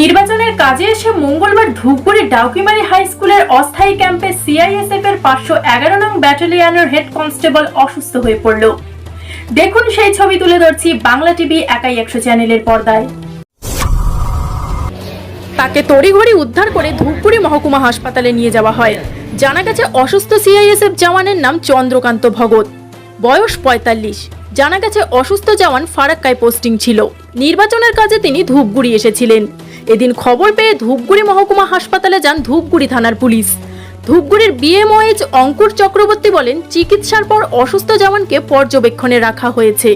নির্বাচনের কাজে এসে মঙ্গলবার ধূপগুড়ি ডাউকিমারি হাই স্কুলের অস্থায়ী ক্যাম্পে সিআইএসএফ এর পাঁচশো এগারো নং ব্যাটালিয়নের হেড কনস্টেবল অসুস্থ হয়ে পড়ল। দেখুন সেই ছবি তুলে ধরছি বাংলা টিভি একাই একশো চ্যানেলের পর্দায়। তাকে তড়িঘড়ি উদ্ধার করে ধূপগুড়ি মহকুমা হাসপাতালে নিয়ে যাওয়া হয়। জানা গেছে, অসুস্থ সিআইএসএফ জওয়ানের নাম চন্দ্রকান্ত ভগত। বয়স পঁয়তাল্লিশ। জানা গেছে, অসুস্থ জওয়ান ফারাক্কায় পোস্টিং ছিল। নির্বাচনের কাজে তিনি ধূপগুড়ি এসেছিলেন। এদিন খবর পেয়ে ধূপগুড়ি মহকুমা হাসপাতালে যান ধূপগুড়ি থানার পুলিশ। ধূপগুড়ির বিএমওএইচ অঙ্কুর চক্রবর্তী বলেন, চিকিৎসার পর অসুস্থ জওয়ানকে পর্যবেক্ষণে রাখা হয়েছে।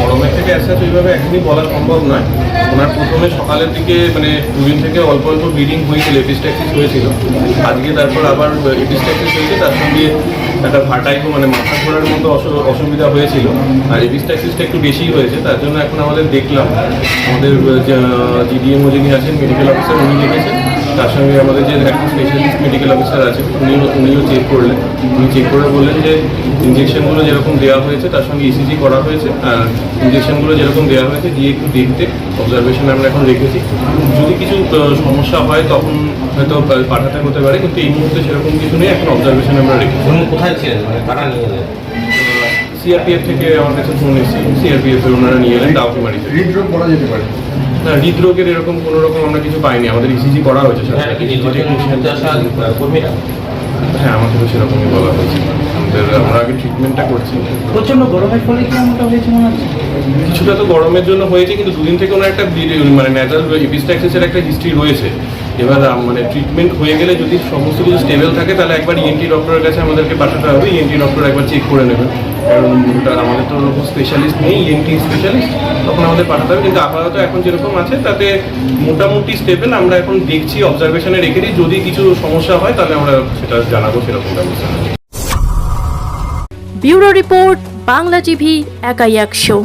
গরমের থেকে অ্যাসাস ওইভাবে একদিনই বলা সম্ভব নয়। ওনার প্রথমে সকালের দিকে মানে দুদিন থেকে অল্প অল্প ব্লিডিং হয়েছিল এপিস্ট্যাক্সিস হয়েছিল। আজকে তারপর আবার এপিস্ট্যাক্সিস হয়েছে, তার সঙ্গে একটা ভাটাইকো মানে মাথা ঘোরার মতো অসুবিধা হয়েছিল। আর এপিস্ট্যাক্সিসটা একটু বেশি হয়েছে, তার জন্য এখন আমাদের দেখলাম। আমাদের জিডিএমও যিনি আছেন মেডিকেল অফিসার উনি লিখেছেন তার সঙ্গে আমাদের যে একটা স্পেশালিস্ট মেডিকেল অফিসার আছে উনিও উনিও চেক করলেন। উনি চেক করে বললেন যে ইঞ্জেকশনগুলো যেরকম দেওয়া হয়েছে তার সঙ্গে ইসিজি করা হয়েছে আর ইঞ্জেকশনগুলো যেরকম দেওয়া হয়েছে দিয়ে একটু দেখতে অবজারভেশন আমরা এখন রেখেছি। যদি কিছু সমস্যা হয় তখন হয়তো পাঠাতে হতে পারে কিন্তু এই মুহূর্তে সেরকম কিছু নেই এখন অবজারভেশনে আমরা রেখেছি। কোথায় ছিলেন? মানে কারা নিয়ে এলেন? সিআরপিএফ থেকে আমার কাছে ফোন এসেছে। সিআরপিএফ এর ওনারা নিয়ে এলেন ডাউকিমারিতে হৃদরোগ বলা যেতে পারে। না হৃদরোগের এরকম কোনো রকম আমরা কিছু পাইনি আমাদের ইসিজি করা হয়েছে হ্যাঁ, আসা হ্যাঁ আমাকে তো সেরকমই বলা হয়েছে। আমাদের আমরা আগে ট্রিটমেন্টটা করছি। প্রচণ্ড গরমের ফলে কি এমনটা হয়েছে মনে হচ্ছে? কিছুটা তো গরমের জন্য হয়েছে কিন্তু দুদিন থেকে ওনার একটা মানে ন্যাচারাল একটা হিস্ট্রি রয়েছে। এবার মানে ট্রিটমেন্ট হয়ে গেলে যদি সমস্ত কিছু স্টেবল থাকে তাহলে একবার ইএনটি ডক্টরের কাছে আমাদেরকে পাঠাতে হবে। ইএনটি ডক্টর একবার চেক করে নেবেন কারণ আমাদের তো ওরকম স্পেশালিস্ট নেই ইএনটি স্পেশালিস্ট তখন আমাদের পাঠাতে হবে। কিন্তু আপাতত এখন যেরকম আছে, তাতে মোটামুটি স্টেবল আমরা এখন দেখছি অবজারভেশনে রেখে দিই। যদি কিছু সমস্যা হয়, তাহলে আমরা সেটা জানাব, সেরকম ব্যবস্থা। ব্যুরো রিপোর্ট, বাংলা টিভি, একাই একশো